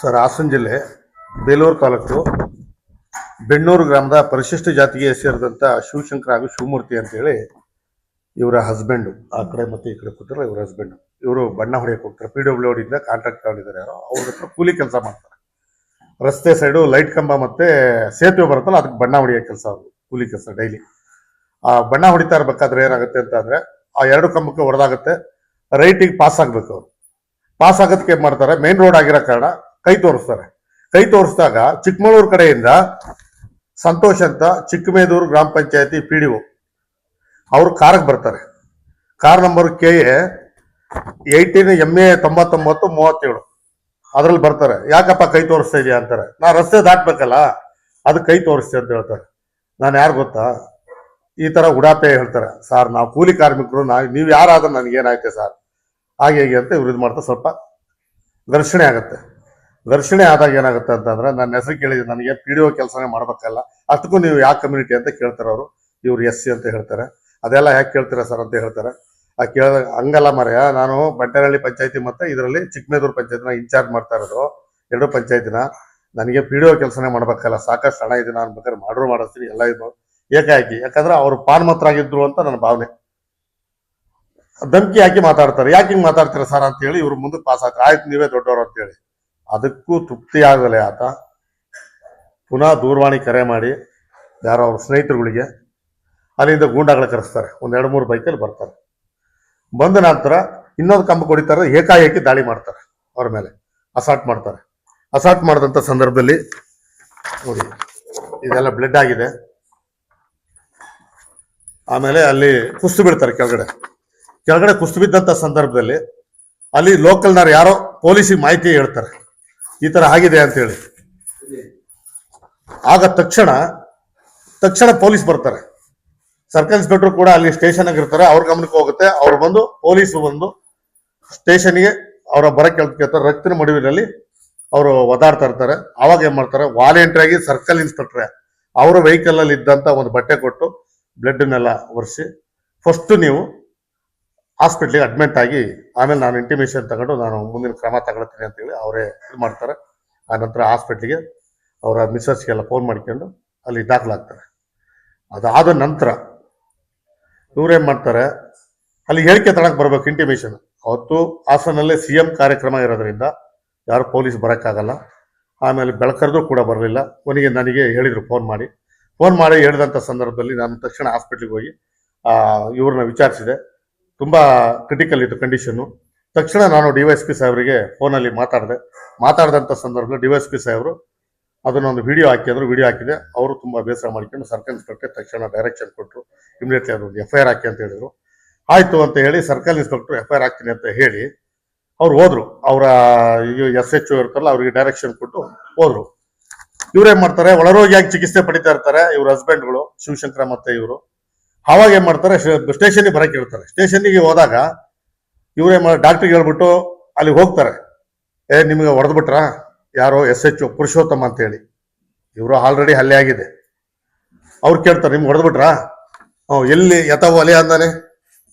Sir, Hassan ಜಿಲ್ಲೆ ಬೇಲೂರು ತಾಲೂಕು ಬೆಣ್ಣೂರು ಗ್ರಾಮದ ಪರಿಶಿಷ್ಟ ಜಾತಿಗೆ ಸೇರಿದಂಥ ಶಿವಶಂಕರ ಹಾಗೂ ಶಿವಮೂರ್ತಿ ಅಂತೇಳಿ ಇವರ ಹಸ್ಬೆಂಡು ಆ ಕಡೆ ಮತ್ತೆ ಈ ಕಡೆ ಕೂತಿರೋ ಇವರ ಹಸ್ಬೆಂಡು ಇವರು ಬಣ್ಣ ಹೊಡೆಯಕ್ಕೆ ಹೋಗ್ತಾರೆ. ಪಿ ಡಬ್ಲ್ಯೂ ಡಿಯಿಂದ ಕಾಂಟ್ರಾಕ್ಟ್ ತಗೊಂಡಿದ್ದಾರೆ ಯಾರೋ. ಅವ್ರ ಹತ್ರ ಕೂಲಿ ಕೆಲಸ ಮಾಡ್ತಾರೆ. ರಸ್ತೆ ಸೈಡು ಲೈಟ್ ಕಂಬ ಮತ್ತೆ ಸೇತುವೆ ಬರುತ್ತಲ್ಲ, ಅದಕ್ಕೆ ಬಣ್ಣ ಹೊಡೆಯೋ ಕೆಲಸ ಅವರು, ಕೂಲಿ ಕೆಲಸ ಡೈಲಿ ಆ ಬಣ್ಣ ಹೊಡಿತಾ ಇರಬೇಕಾದ್ರೆ ಏನಾಗುತ್ತೆ ಅಂತ ಆ ಎರಡು ಕಂಬಕ್ಕೆ ಹೊಡೆದಾಗುತ್ತೆ. ರೈಟಿಗೆ ಪಾಸ್ ಆಗಬೇಕು ಅವ್ರು. ಪಾಸ್ ಆಗೋದಕ್ಕೆ ಏನ್ ಮಾಡ್ತಾರೆ? ಮೇನ್ ರೋಡ್ ಆಗಿರೋ ಕಾರಣ ಕೈ ತೋರಿಸ್ತಾರೆ. ಕೈ ತೋರಿಸಿದಾಗ ಚಿಕ್ಕಮಗಳೂರು ಕಡೆಯಿಂದ ಸಂತೋಷ್ ಅಂತ ಚಿಕ್ಕಮೇದೂರು ಗ್ರಾಮ ಪಂಚಾಯತಿ ಪಿ ಡಿ ಒ. ಅವರು ಕಾರ್ಗೆ ಬರ್ತಾರೆ. Car number K A eighteen M A ತೊಂಬತ್ತೊಂಬತ್ತು ಮೂವತ್ತೇಳು. ಅದ್ರಲ್ಲಿ ಬರ್ತಾರೆ. ಯಾಕಪ್ಪ ಕೈ ತೋರಿಸ್ತಾ ಇದೆಯಾ ಅಂತಾರೆ. ನಾ ರಸ್ತೆ ದಾಟ್ಬೇಕಲ್ಲ, ಅದು ಕೈ ತೋರಿಸ್ತೆ ಅಂತ ಹೇಳ್ತಾರೆ. ನಾನು ಯಾರು ಗೊತ್ತಾ? ಈ ತರ ಉಡಾಪೆ ಹೇಳ್ತಾರೆ. ಸರ್, ನಾವು ಕೂಲಿ ಕಾರ್ಮಿಕರು ನಾ ನೀವು ಯಾರಾದ್ರೂ ನನಗೇನಾಯ್ತೆ ಸರ್? ಹಾಗೆ ಹೇಗೆ ಅಂತ ಇವ್ರು ಇದು ಮಾಡ್ತಾ ಸ್ವಲ್ಪ ಘರ್ಷಣೆ ಆಗುತ್ತೆ. ಘರ್ಷಣೆ ಆದಾಗ ಏನಾಗುತ್ತೆ ಅಂತಂದ್ರೆ ನನ್ನ ಹೆಸರು ಕೇಳಿದ್ರೆ ನನಗೆ ಪಿ ಡಿ ಒ ಕೆಲಸನೇ ಮಾಡ್ಬೇಕಲ್ಲ, ಅಷ್ಟಕ್ಕೂ ನೀವು ಯಾವ ಕಮ್ಯುನಿಟಿ ಅಂತ ಕೇಳ್ತಾರೆ ಅವರು. ಇವ್ರು ಎಸ್ ಸಿ ಅಂತ ಹೇಳ್ತಾರೆ. ಅದೆಲ್ಲ ಯಾಕೆ ಕೇಳ್ತೀರಾ ಸರ್ ಅಂತ ಹೇಳ್ತಾರೆ. ಆ ಕೇಳಿದಾಗ ಹಂಗಲ್ಲ ಮರೆಯ, ನಾನು ಬಂಟೇನಹಳ್ಳಿ ಪಂಚಾಯತಿ ಮತ್ತೆ ಇದರಲ್ಲಿ ಚಿಕ್ಕಮೇದೂರು ಪಂಚಾಯತಿನ ಇನ್ಚಾರ್ಜ್ ಮಾಡ್ತಾ ಇರೋದು, ಎರಡು ಪಂಚಾಯತಿನ. ನನಗೆ ಪಿ ಡಿ ಒ ಕೆಲಸನೇ ಮಾಡ್ಬೇಕಲ್ಲ, ಸಾಕಷ್ಟು ಹಣ ಇದೆ ನಾನು ಬೇಕಾದ್ರೆ ಮಾಡ್ರು, ಮಾಡಿಸ್ತೀನಿ, ಎಲ್ಲ ಇದು. ಏಕಾಏಕಿ. ಯಾಕಂದ್ರೆ ಅವರು ಪಾನ್ಮತ್ರರಾಗಿದ್ರು ಅಂತ ನನ್ನ ಭಾವನೆ. ಧಮಕಿ ಹಾಕಿ ಮಾತಾಡ್ತಾರೆ. ಯಾಕೆ ಹಿಂಗೆ ಮಾತಾಡ್ತೀರಾ ಸರ್ ಅಂತ ಹೇಳಿ ಇವ್ರು ಮುಂದಕ್ಕೆ ಪಾಸ್ ಆಗ್ತಾರೆ ಆಯ್ತು, ನೀವೇ ದೊಡ್ಡವರು ಅಂತ ಹೇಳಿ ಅದಕ್ಕೂ ತೃಪ್ತಿ ಆಗಲೇ ಆತ. ಪುನಃ ದೂರವಾಣಿ ಕರೆ ಮಾಡಿ, ಯಾರೋ ಅವ್ರ ಸ್ನೇಹಿತರುಗಳಿಗೆ, ಅಲ್ಲಿಂದ ಗೂಂಡಾಗಳ ಕರೆಸ್ತಾರೆ. ಒಂದು ಎರಡು ಮೂರು ಬೈಕಲ್ಲಿ ಬರ್ತಾರೆ. ಬಂದ ನಂತರ ಇನ್ನೊಂದು ಕಂಬ ಹೊಡಿತಾರೆ ಏಕಾಏಕಿ ದಾಳಿ ಮಾಡ್ತಾರೆ ಅವ್ರ ಮೇಲೆ. ಅಸಾಲ್ಟ್ ಮಾಡ್ತಾರೆ. ಅಸಾಲ್ಟ್ ಮಾಡಿದಂಥ ಸಂದರ್ಭದಲ್ಲಿ ನೋಡಿ, ಇದೆಲ್ಲ ಬ್ಲಡ್ ಆಗಿದೆ. ಆಮೇಲೆ ಅಲ್ಲಿ ಕುಸ್ತು ಬಿಡ್ತಾರೆ ಕೆಳಗಡೆ. ಕೆಳಗಡೆ ಕುಸ್ತು ಬಿದ್ದಂತ ಸಂದರ್ಭದಲ್ಲಿ ಅಲ್ಲಿ ಲೋಕಲ್ನವ್ರು ಯಾರೋ ಪೊಲೀಸಿಗೆ ಮಾಹಿತಿ ಹೇಳ್ತಾರೆ. ಈ ತರ ಆಗಿದೆ ಅಂತ ಹೇಳಿ. ಆಗ ತಕ್ಷಣ ತಕ್ಷಣ ಪೊಲೀಸ್ ಬರ್ತಾರೆ. ಸರ್ಕಲ್ ಇನ್ಸ್ಪೆಕ್ಟರ್ ಕೂಡ ಅಲ್ಲಿ ಸ್ಟೇಷನ್ ಇರ್ತಾರೆ. ಅವ್ರ ಗಮನಕ್ಕೆ ಹೋಗುತ್ತೆ. ಅವ್ರು ಬಂದು, ಪೊಲೀಸ್ ಬಂದು ಸ್ಟೇಷನ್ಗೆ ಅವರ ಬರಕ್ಕೆ ಕೇಳ್ತಾರೆ. ರಕ್ತದ ಮಡುವಿನಲ್ಲಿ ಅವರು ಒದಾಡ್ತಾ ಇರ್ತಾರೆ. ಅವಾಗ ಏನ್ ಮಾಡ್ತಾರೆ? ವಾಲೆಂಟ್ರಿ ಆಗಿ ಸರ್ಕಲ್ ಇನ್ಸ್ಪೆಕ್ಟ್ರೆ, ಅವರ ವೆಹಿಕಲ್ ಅಲ್ಲಿ ಇದ್ದಂತ ಒಂದು ಬಟ್ಟೆ ಕೊಟ್ಟು ಬ್ಲಡ್ನೆಲ್ಲ ಒರೆಸಿ ಫಸ್ಟ್ ನೀವು ಹಾಸ್ಪಿಟ್ಲಿಗೆ ಅಡ್ಮಿಟ್ ಆಗಿ ಆಮೇಲೆ ನಾನು ಇಂಟಿಮೇಷನ್ ತಗೊಂಡು ನಾನು ಮುಂದಿನ ಕ್ರಮ ತಗೊಳ್ತೀನಿ ಅಂತೇಳಿ ಅವರೇ ಇದು ಮಾಡ್ತಾರೆ. ಆ ನಂತರ ಹಾಸ್ಪಿಟ್ಲಿಗೆ ಅವರ ಮಿಸ್ಸಸ್ಗೆಲ್ಲ ಫೋನ್ ಮಾಡ್ಕೊಂಡು ಅಲ್ಲಿ ದಾಖಲಾಗ್ತಾರೆ. ಅದಾದ ನಂತರ ಇವ್ರೇನ್ ಮಾಡ್ತಾರೆ? ಅಲ್ಲಿ ಹೇಳಿಕೆ ತಗೊಳಕ್ ಬರಬೇಕು ಇಂಟಿಮೇಷನ್ ಅವತ್ತು ಹಾಸನಲ್ಲೇ ಸಿ ಎಂ ಕಾರ್ಯಕ್ರಮ ಇರೋದ್ರಿಂದ ಯಾರು ಪೊಲೀಸ್ ಬರೋಕ್ಕಾಗಲ್ಲ. ಆಮೇಲೆ ಬೆಳಕರ್ದು ಕೂಡ ಬರಲಿಲ್ಲ. ಕೊನೆಗೆ ನನಗೆ ಹೇಳಿದ್ರು ಫೋನ್ ಮಾಡಿ. ಫೋನ್ ಮಾಡಿ ಹೇಳಿದಂಥ ಸಂದರ್ಭದಲ್ಲಿ ನಾನು ತಕ್ಷಣ ಹಾಸ್ಪಿಟ್ಲಿಗೆ ಹೋಗಿ ಇವ್ರನ್ನ ವಿಚಾರಿಸಿದೆ. ತುಂಬ ಕ್ರಿಟಿಕಲ್ ಇತ್ತು ಕಂಡೀಷನ್ನು ತಕ್ಷಣ ನಾನು ಡಿ ವೈ ಎಸ್ ಪಿ ಸಾಹೇಬರಿಗೆ ಫೋನಲ್ಲಿ ಮಾತಾಡಿದೆ. ಮಾತಾಡಿದಂಥ ಸಂದರ್ಭದಲ್ಲಿ ಡಿ ವೈ ಎಸ್ ಪಿ ಸಾಹೇಬರು ಅದನ್ನೊಂದು ವಿಡಿಯೋ ಅಂದರು ವಿಡಿಯೋ ಹಾಕಿದೆ. ಅವರು ತುಂಬ ಬೇಸರ ಮಾಡ್ಕೊಂಡು ಸರ್ಕಲ್ ಇನ್ಸ್ಪೆಕ್ಟರ್ ತಕ್ಷಣ ಡೈರೆಕ್ಷನ್ ಕೊಟ್ಟರು ಇಮಿಡಿಯೇಟ್ಲಿ ಅದೊಂದು ಎಫ್ ಐ ಆರ್ ಹಾಕಿ ಅಂತ ಹೇಳಿದರು. ಆಯ್ತು ಅಂತ ಹೇಳಿ circle inspector F I R ಹಾಕ್ತೀನಿ ಅಂತ ಹೇಳಿ ಅವ್ರು ಹೋದರು. ಅವರ ಎಸ್ ಎಚ್ ಓ ಇರ್ತಾರಲ್ಲ ಅವರಿಗೆ ಡೈರೆಕ್ಷನ್ ಕೊಟ್ಟು ಹೋದರು. ಇವರೇನು ಮಾಡ್ತಾರೆ? ಒಳರೋಗಿಯಾಗಿ ಚಿಕಿತ್ಸೆ ಪಡಿತಾ ಇರ್ತಾರೆ. ಇವ್ರ ಹಸ್ಬೆಂಡ್ಗಳು ಶಿವಶಂಕರ ಮತ್ತೆ ಇವರು. ಅವಾಗ ಏನ್ ಮಾಡ್ತಾರೆ ಸ್ಟೇಷನ್ಗೆ ಬರಕ್ಕೆ ಹೇಳ್ತಾರೆ. ಸ್ಟೇಷನ್ಗೆ ಹೋದಾಗ ಇವರೇ ಡಾಕ್ಟ್ರಿಗೆ ಹೇಳ್ಬಿಟ್ಟು ಅಲ್ಲಿ ಹೋಗ್ತಾರೆ. ಏ, ನಿಮ್ಗೆ ಹೊಡೆದ್ಬಿಟ್ರಾ? ಯಾರೋ ಎಸ್ ಎಚ್ ಪುರುಷೋತ್ತಮ ಅಂತ ಹೇಳಿ. ಇವರು ಆಲ್ರೆಡಿ ಹಲ್ಲೆ ಆಗಿದೆ. ಅವ್ರು ಕೇಳ್ತಾರೆ, ನಿಮ್ಗೆ ಹೊಡೆದ್ಬಿಟ್ರಾ? ಹ್ಞೂ ಎಲ್ಲಿ ಯಥವ ಅಲೆ ಅಂದಾನೆ?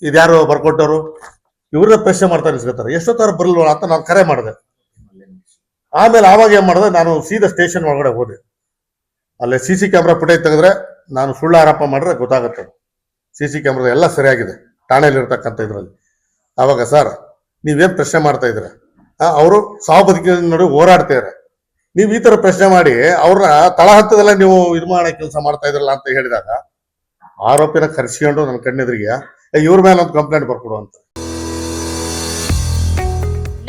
ಇದ್ಯಾರು ಬರ್ಕೊಟ್ಟವರು? ಇವ್ರನ್ನ ಪ್ರಶ್ನೆ ಮಾಡ್ತಾರೆ ಇಸ್ಕೊತಾರೆ ಎಷ್ಟೊತ್ತಾರು ಬರಲ್ವ ಅಂತ ನಾನು ಕರೆ ಮಾಡಿದೆ. ಆಮೇಲೆ ಆವಾಗ ಏನು ಮಾಡಿದೆ, ನಾನು ಸೀದಾ ಸ್ಟೇಷನ್ ಒಳಗಡೆ ಹೋದೆ. ಅಲ್ಲೇ ಸಿ ಸಿ ಕ್ಯಾಮ್ರಾ ಫುಟೇಜ್ ತೆಗೆದ್ರೆ ನಾನು ಸುಳ್ಳು ಆರೋಪ ಮಾಡಿದ್ರೆ ಗೊತ್ತಾಗುತ್ತೆ. ಸಿ ಸಿ ಕ್ಯಾಮ್ರಾ ಎಲ್ಲ ಸರಿಯಾಗಿದೆ. ಠಾಣೆಯಲ್ಲಿ ಇರ್ತಕ್ಕಂಥ ಇದರಲ್ಲಿ. ಆವಾಗ ಸರ್, ನೀವೇನು ಪ್ರಶ್ನೆ ಮಾಡ್ತಾ ಇದ್ದೀರ? ಅವರು ಸಾವು ಬದುಕಿನ ನಡುವೆ ಹೋರಾಡ್ತಾ ಇದ್ದಾರೆ ನೀವು ಈ ತರ ಪ್ರಶ್ನೆ ಮಾಡಿ ಅವ್ರನ್ನ ತಳಹಂತದಲ್ಲೇ ನೀವು ಇದು ಮಾಡೋ ಕೆಲಸ ಮಾಡ್ತಾ ಇದ್ರಲ್ಲ ಅಂತ ಹೇಳಿದಾಗ ಆರೋಪಿನ ಕರೆಸ್ಕೊಂಡು ನನ್ನ ಕಣ್ಣೆದುರಿಗೆ ಇವ್ರ ಮೇಲೆ ಒಂದು ಕಂಪ್ಲೇಂಟ್ ಬರ್ಕೊಡು ಅಂತ.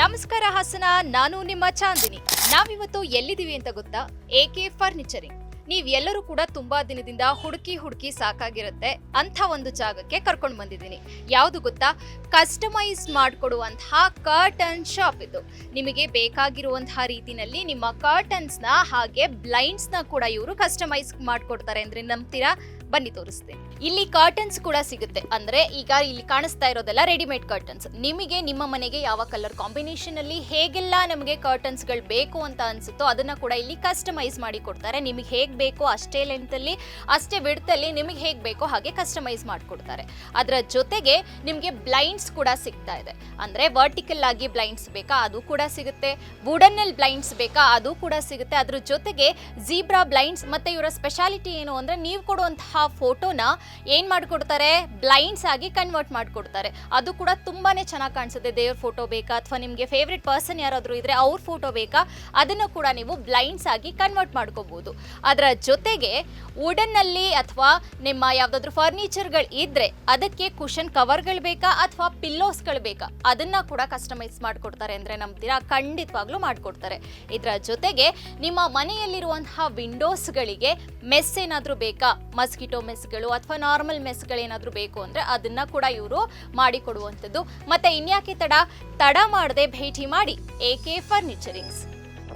ನಮಸ್ಕಾರ ಹಾಸನ, ನಾನು ನಿಮ್ಮ ಚಾಂದಿನಿ. ನಾವಿವತ್ತು ಎಲ್ಲಿದ್ದೀವಿ ಅಂತ ಗೊತ್ತಾ? AK furnishing. ನೀವ್ ಎಲ್ಲರೂ ಕೂಡ ತುಂಬಾ ದಿನದಿಂದ ಹುಡುಕಿ ಹುಡುಕಿ ಸಾಕಾಗಿರುತ್ತೆ ಅಂತ ಒಂದು ಜಾಗಕ್ಕೆ ಕರ್ಕೊಂಡು ಬಂದಿದ್ದೀನಿ. ಯಾವುದು ಗೊತ್ತಾ? ಕಸ್ಟಮೈಸ್ ಮಾಡಿಕೊಡುವಂತಹ ಕರ್ಟನ್ ಶಾಪ್ ಇದು. ನಿಮಗೆ ಬೇಕಾಗಿರುವಂತಹ ರೀತಿನಲ್ಲಿ ನಿಮ್ಮ ಕರ್ಟನ್ಸ್ನ ಹಾಗೆ ಬ್ಲೈಂಡ್ಸ್ನ ಕೂಡ ಇವರು ಕಸ್ಟಮೈಸ್ ಮಾಡಿಕೊಡ್ತಾರೆ ಅಂದ್ರೆ ನಂಬ್ತೀರಾ? ಬನ್ನಿ ತೋರಿಸ್ತೇನೆ. ಇಲ್ಲಿ ಕರ್ಟನ್ಸ್ ಕೂಡ ಸಿಗುತ್ತೆ. ಅಂದ್ರೆ ಈಗ ಇಲ್ಲಿ ಕಾಣಿಸ್ತಾ ಇರೋದೆಲ್ಲ ರೆಡಿಮೇಡ್ ಕರ್ಟನ್ಸ್ ನಿಮಗೆ ನಿಮ್ಮ ಮನೆಗೆ ಯಾವ ಕಲರ್ ಕಾಂಬಿನೇಷನ್ ಅಲ್ಲಿ ಹೇಗೆಲ್ಲ ನಮಗೆ ಕರ್ಟನ್ಸ್ಗಳು ಬೇಕು ಅಂತ ಅನ್ಸುತ್ತೋ ಅದನ್ನ ಕೂಡ ಇಲ್ಲಿ ಕಸ್ಟಮೈಸ್ ಮಾಡಿ ಕೊಡ್ತಾರೆ. ನಿಮಗೆ ಹೇಗ್ ಬೇಕೋ ಅಷ್ಟೇ ಲೆಂತ್ ಅಲ್ಲಿ, ಅಷ್ಟೇ ವಿಡ್ತ್ ಅಲ್ಲಿ ನಿಮಗೆ ಹೇಗೆ ಬೇಕೋ ಹಾಗೆ ಕಸ್ಟಮೈಸ್ ಮಾಡಿಕೊಡ್ತಾರೆ ಅದರ ಜೊತೆಗೆ ನಿಮಗೆ ಬ್ಲೈಂಡ್ಸ್ ಕೂಡ ಸಿಗ್ತಾ ಇದೆ. ಅಂದ್ರೆ ವರ್ಟಿಕಲ್ ಆಗಿ ಬ್ಲೈಂಡ್ಸ್ ಬೇಕಾ, ಅದು ಕೂಡ ಸಿಗುತ್ತೆ. ವುಡನ್ ಅಲ್ಲಿ ಬ್ಲೈಂಡ್ಸ್ ಬೇಕಾ, ಅದು ಕೂಡ ಸಿಗುತ್ತೆ. ಅದ್ರ ಜೊತೆಗೆ ಜೀಬ್ರಾ ಬ್ಲೈಂಡ್ಸ್ ಮತ್ತೆ ಇವರ ಸ್ಪೆಷಾಲಿಟಿ ಏನು ಅಂದ್ರೆ ನೀವು ಕೊಡುವಂತಹ ಫೋಟೋನ ಏನ್ ಮಾಡ್ಕೊಡ್ತಾರೆ? ಬ್ಲೈಂಡ್ಸ್ ಆಗಿ ಕನ್ವರ್ಟ್ ಮಾಡ್ಕೊಡ್ತಾರೆ. ಅದು ಕೂಡ ತುಂಬಾನೇ ಚೆನ್ನಾಗಿ ಕಾಣಿಸುತ್ತೆ. ದೇವ್ರ ಫೋಟೋ ಬೇಕಾ? ಅಥವಾ ನಿಮಗೆ ಫೇವ್ರೆಟ್ ಪರ್ಸನ್ ಯಾರಾದರೂ ಇದ್ರೆ ಅವ್ರ ಫೋಟೋ ಬೇಕಾ? ಅದನ್ನು ಕೂಡ ನೀವು ಬ್ಲೈಂಡ್ಸ್ ಆಗಿ ಕನ್ವರ್ಟ್ ಮಾಡ್ಕೋಬಹುದು ಅದರ ಜೊತೆಗೆ ವುಡನ್ನಲ್ಲಿ ಅಥವಾ ನಿಮ್ಮ ಯಾವ್ದಾದ್ರು ಫರ್ನಿಚರ್ಗಳು ಇದ್ರೆ ಅದಕ್ಕೆ ಕುಷನ್ ಕವರ್ಗಳು ಬೇಕಾ? ಅಥವಾ ಪಿಲ್ಲೋಸ್ಗಳು ಬೇಕಾ? ಅದನ್ನ ಕೂಡ ಕಸ್ಟಮೈಸ್ ಮಾಡ್ಕೊಡ್ತಾರೆ ಅಂದ್ರೆ ನಂಬ್ತೀರಾ? ಖಂಡಿತವಾಗ್ಲೂ ಮಾಡ್ಕೊಡ್ತಾರೆ. ಇದರ ಜೊತೆಗೆ ನಿಮ್ಮ ಮನೆಯಲ್ಲಿರುವಂತಹ ವಿಂಡೋಸ್ಗಳಿಗೆ ಮೆಸ್ ಏನಾದರೂ ಬೇಕಾ? ಮಸ್ಕಿಟೋ ಮೆಸ್ಗಳು ಅಥವಾ ನಾರ್ಮಲ್ ಮೆಸ್ಗಳೇನಾದರೂ ಬೇಕು ಅಂದರೆ ಅದನ್ನ ಕೂಡ ಇವರು ಮಾಡಿಕೊಡುವಂಥದ್ದು. ಮತ್ತೆ ಇನ್ಯಾಕೆ ತಡ? ತಡ ಮಾಡದೆ ಭೇಟಿ ಮಾಡಿ A K furnishings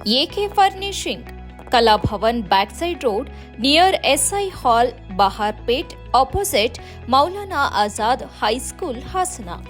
A K furnishing Kalabhavan back side road, near SI hall, Baharpet, opposite Maulana Azad high school Hassan.